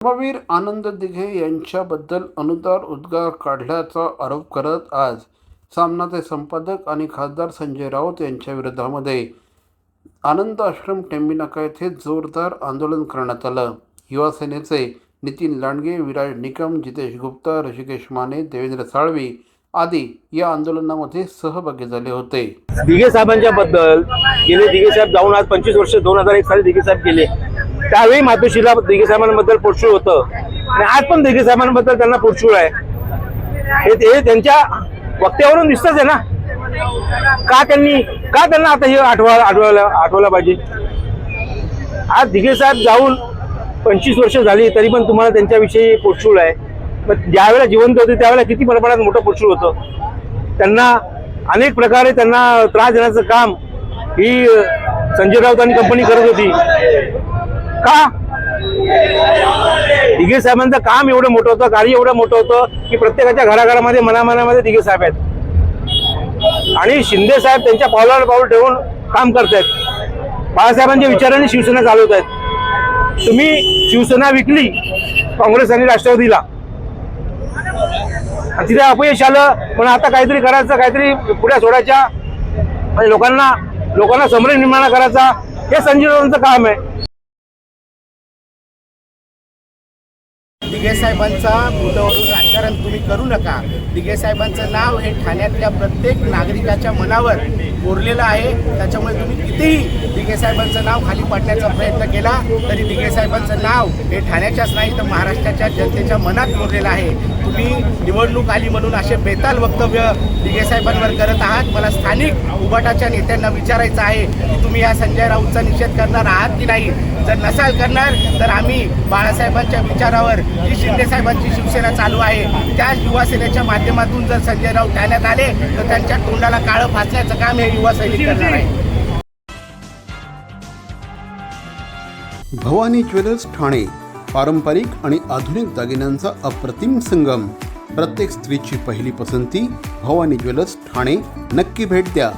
धर्मवीर आनंद दिघे यांच्याबद्दल अनुदार उद्गार काढल्याचा आरोप करत आज सामनाचे संपादक आणि खासदार संजय राऊत यांच्या विरोधामध्ये आनंद आश्रम टेम्बिनाका येथे जोरदार आंदोलन करण्यात आलं. युवासेनेचे नितीन लांडगे विराज निकम जितेश गुप्ता ऋषिकेश माने देवेंद्र साळवी आदी या आंदोलनामध्ये सहभागी झाले होते. दिघे साहेबांच्या बद्दल गेले दिघे साहेब जाऊन आज पंचवीस वर्ष दोन हजार एक साली दिघे साहेब गेले. त्यावेळी मातोश्रीला दिघे साहेबांबद्दल पोटशूळ होतं. आणि आज पण दिघे साहेबांबद्दल त्यांना पोटशूळ आहे. हे ते त्यांच्या वक्त्यावरून दिसतच आहे ना. का त्यांनी का त्यांना आता हे आठवा आठवायला आठवायला पाहिजे? आज दिघे साहेब जाऊन पंचवीस वर्ष झाली तरी पण तुम्हाला त्यांच्याविषयी पोटसूळ आहे. पण ज्यावेळेला जिवंत होते त्यावेळेला किती प्रमाणात मोठं पोटशूळ होतं. त्यांना अनेक प्रकारे त्यांना त्रास देण्याचं काम ही संजय राऊत आणि कंपनी करत होती. का? दिगे साहेबांचं काम एवढं मोठं होतं कार्य एवढं मोठं होतं की प्रत्येकाच्या घराघरामध्ये मनामनामध्ये दिगे साहेब आहेत. आणि शिंदे साहेब त्यांच्या पावलावर पाऊल ठेवून काम करतायत. बाळासाहेबांच्या विचाराने शिवसेना चालवत आहेत. तुम्ही शिवसेना विकली काँग्रेस आणि राष्ट्रवादीला. तिथे अपयश आलं पण आता काहीतरी करायचं काहीतरी पुढे सोडायच्या. आणि लोकांना लोकांना संभ्रम निर्माण करायचा. हे संजय राऊतांचं काम आहे. दिघे साहेबांचा मुद्द्यावरून राजकारण तुम्ही करू नका. दिघे साहेबांचं नाव हे ठाण्यातल्या प्रत्येक नागरिकाच्या मनावर कोरलेलं आहे. त्याच्यामुळे तुम्ही कितीही दिघे साहेबांचं नाव खाली पाडण्याचा प्रयत्न केला तरी दिघे साहेबांचं नाव हे ठाण्याच्याच नाही तर महाराष्ट्राच्या जनतेच्या मनात कोरलेलं आहे. तुम्ही निवडणूक आली म्हणून असे बेताल वक्तव्य दिघे साहेबांवर करत आहात. मला स्थानिक उबाटाच्या नेत्यांना विचारायचं आहे की तुम्ही या संजय राऊतचा निषेध करणार आहात की नाही? जर नसाल करणार तर आम्ही बाळासाहेबांच्या विचारावर जी शिंदे साहेबांची शिवसेना चालू आहे त्या युवासेनेच्या माध्यमातून जर संजय राऊत ठाण्यात आले तर त्यांच्या तोंडाला काळं फासण्याचं काम हे युवा सैनिक करणार आहे. भवानी ज्वेलर्स ठाणे पारंपरिक आणि आधुनिक दागिन्यांचा अप्रतिम संगम. प्रत्येक स्त्रीची पहिली पसंती भवानी ज्वेलर्स ठाणे. नक्की भेट द्या.